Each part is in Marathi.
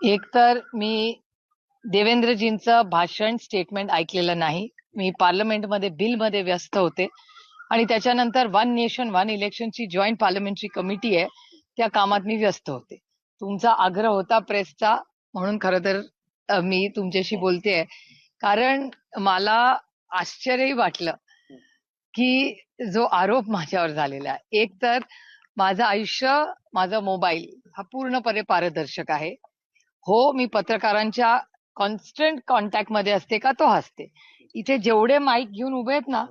एक तर मी देवेंद्रजींचं भाषण स्टेटमेंट ऐकलेलं नाही. मी पार्लमेंटमध्ये बिलमध्ये व्यस्त होते. आणि त्याच्यानंतर वन नेशन वन इलेक्शनची जॉईंट पार्लमेंटरी कमिटी आहे. त्या कामात मी व्यस्त होते. तुमचा आग्रह होता प्रेसचा म्हणून खर तर मी तुमच्याशी बोलतेय कारण मला आश्चर्यही वाटलं की जो आरोप माझ्यावर झालेला आहे. एक तर माझं आयुष्य माझा मोबाईल हा पूर्णपणे पारदर्शक आहे. हो मी पत्रकारांच्या कॉन्स्टंट कॉन्टॅक्टमध्ये असते का तो हसते. इथे जेवढे माईक घेऊन उभे आहेत ना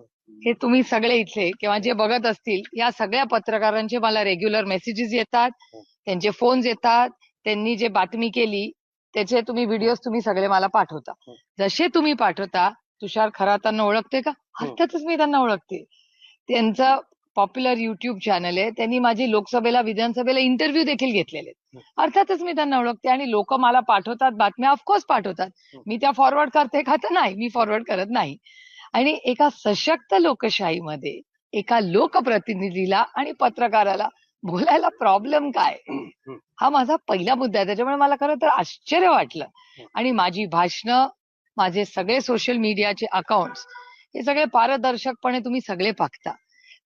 हे तुम्ही सगळे इथले किंवा जे बघत असतील या सगळ्या पत्रकारांचे मला रेग्युलर मेसेजेस येतात त्यांचे फोन्स येतात त्यांनी जे बातमी केली त्याचे तुम्ही व्हिडिओज तुम्ही सगळे मला पाठवता. जसे तुम्ही पाठवता तुषार खरा त्यांना ओळखते का? अर्थातच मी त्यांना ओळखते. त्यांचं पॉप्युलर युट्यूब चॅनल आहे त्यांनी माझी लोकसभेला विधानसभेला इंटरव्ह्यू देखील घेतलेले. अर्थातच मी त्यांना ओळखते आणि लोक मला पाठवतात बातम्या ऑफकोर्स पाठवतात. मी त्या फॉरवर्ड करते का तर नाही मी फॉरवर्ड करत नाही. आणि एका सशक्त लोकशाहीमध्ये एका लोकप्रतिनिधीला आणि पत्रकाराला बोलायला प्रॉब्लेम काय? हा माझा पहिला मुद्दा आहे. त्याच्यामुळे मला खरं तर आश्चर्य वाटलं. आणि माझी भाषणं माझे सगळे सोशल मीडियाचे अकाउंट्स हे सगळे पारदर्शकपणे तुम्ही सगळे पाहता.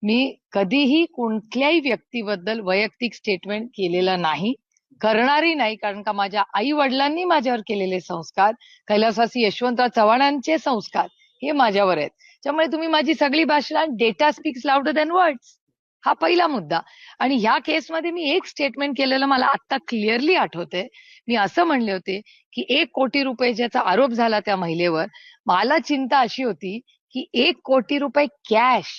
मी कधीही कोणत्याही व्यक्तीबद्दल वैयक्तिक स्टेटमेंट केलेलं नाही करणारही नाही कारण का माझ्या आई वडिलांनी माझ्यावर केलेले संस्कार कैलासवासी यशवंतराव चव्हाणांचे संस्कार हे माझ्यावर आहेत. त्यामुळे तुम्ही माझी सगळी भाषा data speaks louder than words हा पहिला मुद्दा. आणि ह्या केसमध्ये मी एक स्टेटमेंट केलेलं मला आता क्लिअरली आठवते मी असं म्हणले होते की एक कोटी रुपये ज्याचा आरोप झाला त्या महिलेवर मला चिंता अशी होती की एक कोटी रुपये कॅश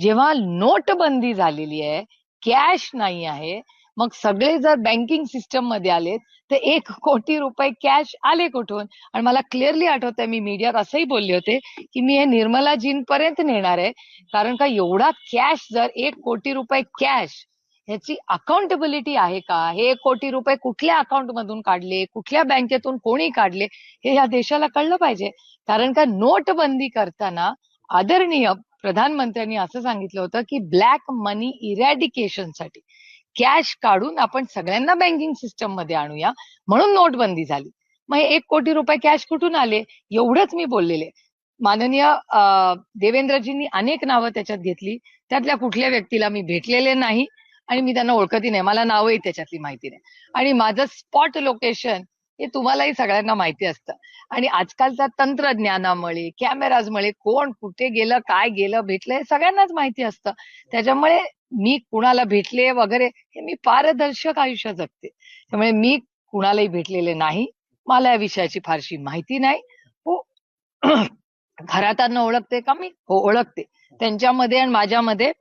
जेव्हा नोटबंदी झालेली आहे कॅश नाही आहे मग सगळे जर बँकिंग सिस्टममध्ये आले तर एक कोटी रुपये कॅश आले कुठून? आणि मला क्लिअरली आठवतंय मी मीडियात असंही बोलले होते की मी हे निर्मलाजींपर्यंत पर्यंत नेणार आहे कारण का एवढा कॅश जर एक कोटी रुपये कॅश ह्याची अकाउंटेबिलिटी आहे का? हे एक कोटी रुपये कुठल्या अकाउंट मधून काढले? कुठल्या बँकेतून कोणी काढले? हे या देशाला कळलं पाहिजे. कारण का नोटबंदी करताना आदरणीय प्रधानमंत्र्यांनी असं सांगितलं होतं की ब्लॅक मनी इरॅडिकेशनसाठी कॅश काढून आपण सगळ्यांना बँकिंग सिस्टममध्ये आणूया म्हणून नोटबंदी झाली. मग एक कोटी रुपये कॅश कुठून आले? एवढंच मी बोललेले. माननीय देवेंद्रजींनी अनेक नावं त्याच्यात घेतली. त्यातल्या कुठल्या व्यक्तीला मी भेटलेले नाही आणि मी त्यांना ओळखती नाही. मला नावही त्याच्यातली माहिती नाही. आणि माझं स्पॉट लोकेशन हे तुम्हालाही सगळ्यांना माहिती असतं. आणि आजकालच्या तंत्रज्ञानामुळे कॅमेराजमुळे कोण कुठे गेलं काय गेलं भेटलं हे सगळ्यांनाच माहिती असतं. त्याच्यामुळे मी कुणाला भेटले वगैरे हे मी पारदर्शक आयुष्य जगते. त्यामुळे मी कुणालाही भेटलेले नाही. मला या विषयाची फारशी माहिती नाही. हो घरातांना ओळखते का मी? हो ओळखते. त्यांच्यामध्ये आणि माझ्यामध्ये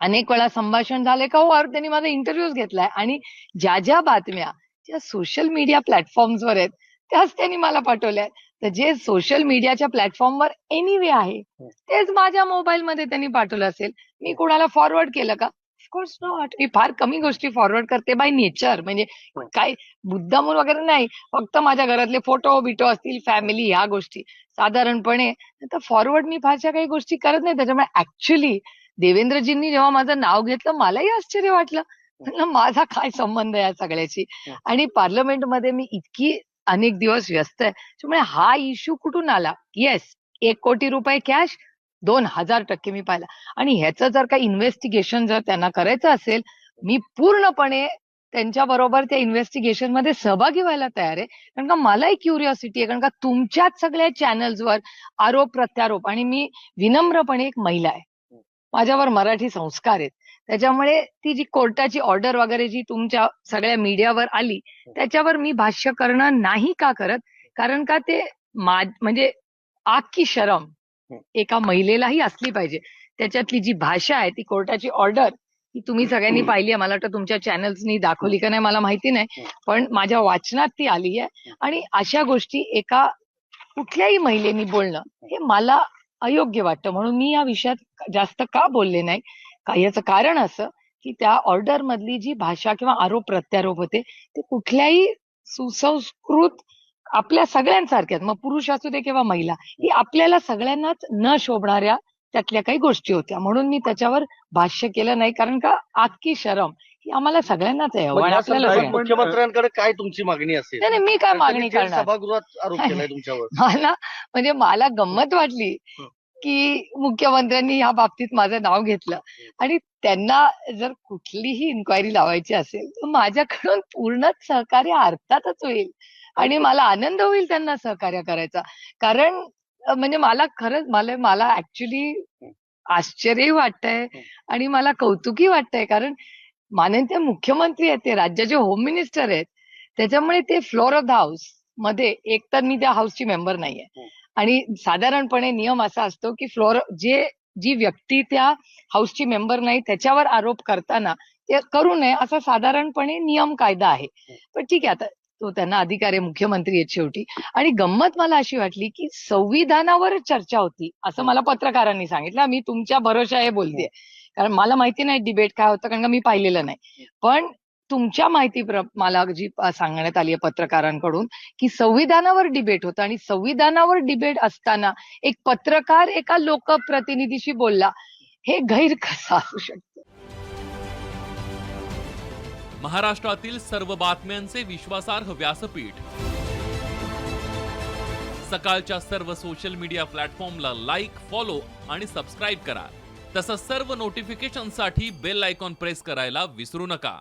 अनेक वेळा संभाषण झाले का हो और त्यांनी माझा इंटरव्ह्यूज घेतलाय. आणि ज्या ज्या बातम्या ज्या सोशल मीडिया प्लॅटफॉर्मवर आहेत त्याच त्यांनी मला पाठवल्या तर जे सोशल मीडियाच्या प्लॅटफॉर्मवर एनिवे आहे तेच माझ्या मोबाईलमध्ये त्यांनी पाठवलं असेल. मी कुणाला फॉरवर्ड केलं का? ऑफकोर्स नॉट मी फार कमी गोष्टी फॉरवर्ड करते बाय नेचर म्हणजे काय मुद्दामून वगैरे नाही. फक्त माझ्या घरातले फोटो बिटो असतील फॅमिली ह्या गोष्टी. साधारणपणे तर फॉरवर्ड मी फारशा काही गोष्टी करत नाही. त्याच्यामुळे ऍक्च्युली देवेंद्रजींनी जेव्हा माझं नाव घेतलं मलाही आश्चर्य वाटलं. म्हणलं माझा काय संबंध आहे या सगळ्याची आणि पार्लमेंटमध्ये मी इतकी अनेक दिवस व्यस्त आहे. त्यामुळे हा इश्यू कुठून आला? येस एक कोटी रुपये कॅश दोन हजार टक्के मी पाहिला. आणि ह्याचं जर काही इन्व्हेस्टिगेशन जर त्यांना करायचं असेल मी पूर्णपणे त्यांच्या बरोबर त्या इन्व्हेस्टिगेशनमध्ये सहभागी व्हायला तयार आहे. कारण का मलाही क्युरिओसिटी आहे. कारण का तुमच्याच सगळ्या चॅनल्सवर आरोप प्रत्यारोप आणि मी विनम्रपणे एक महिला आहे. माझ्यावर मराठी संस्कार आहेत. त्याच्यामुळे ती जी कोर्टाची ऑर्डर वगैरे जी तुमच्या सगळ्या मीडियावर आली त्याच्यावर मी भाष्य करणं नाही का करत? कारण का ते म्हणजे आग की शरम एका महिलेलाही असली पाहिजे. त्याच्यातली जी भाषा आहे ती कोर्टाची ऑर्डर ही तुम्ही सगळ्यांनी पाहिली आहे. मला वाटतं तुमच्या चॅनल्सनी दाखवली का नाही मला माहिती नाही. पण माझ्या वाचनात ती आली आहे. आणि अशा गोष्टी एका कुठल्याही महिलेनी बोलणं हे मला अयोग्य वाटतं. म्हणून मी या विषयात जास्त का बोलले नाही? याचं कारण असं की त्या ऑर्डर मधली जी भाषा किंवा आरोप प्रत्यारोप होते ते कुठल्याही सुसंस्कृत आपल्या सगळ्यांसारख्यात मग पुरुष असू दे किंवा महिला ही आपल्याला सगळ्यांनाच न शोभणाऱ्या त्यातल्या काही गोष्टी होत्या. म्हणून मी त्याच्यावर भाष्य केलं नाही कारण का आखी शरम ही आम्हाला सगळ्यांनाच आहे. मुख्यमंत्र्यांकडे काय तुमची मागणी असेल? नाही नाही मी काय मागणी करणार? सभागृहात आरोप केलाय तुमच्यावर. मला म्हणजे मला गंमत वाटली. की मुख्यमंत्र्यांनी या बाबतीत माझं नाव घेतलं. आणि त्यांना जर कुठलीही इन्क्वायरी लावायची असेल तर माझ्याकडून पूर्णच सहकार्य अर्थातच होईल. आणि मला आनंद होईल त्यांना सहकार्य करायचा. कारण म्हणजे मला खरंच मला मला ऍक्च्युली आश्चर्यही वाटतंय आणि मला कौतुकही वाटतंय. कारण माननीय मुख्यमंत्री आहेत ते राज्याचे होम मिनिस्टर आहेत त्याच्यामुळे ते फ्लोर ऑफ द हाऊसमध्ये एक तर मी त्या हाऊसची मेंबर नाहीये. आणि साधारणपणे नियम असा असतो की फ्लोर जे जी व्यक्ती त्या हाऊसची मेंबर नाही त्याच्यावर आरोप करताना ते करू नये असा साधारणपणे नियम कायदा आहे. पण ठीक आहे आता तो त्यांना अधिकार आहे मुख्यमंत्री आहेत शेवटी. आणि गंमत मला अशी वाटली की संविधानावर चर्चा होती असं मला पत्रकारांनी सांगितलं. मी तुमच्या भरोशा हे बोलते कारण मला माहिती नाही डिबेट काय होतं कारण का मी पाहिलेलं नाही. पण तुमच्या माहिती मला जी सांगण्यात आली आहे पत्रकारांकडून की संविधानावर डिबेट होतं आणि संविधानावर डिबेट असताना एक पत्रकार एका लोकप्रतिनिधीशी बोलला हे गैर कसं असू शकतं? महाराष्ट्रातील सर्व बातम्यांचे विश्वासार्ह व्यासपीठ. सकाळच्या सर्व सोशल मीडिया प्लॅटफॉर्मला लाईक फॉलो आणि सबस्क्राईब करा. तसंच सर्व नोटिफिकेशनसाठी बेल आयकॉन प्रेस करायला विसरू नका.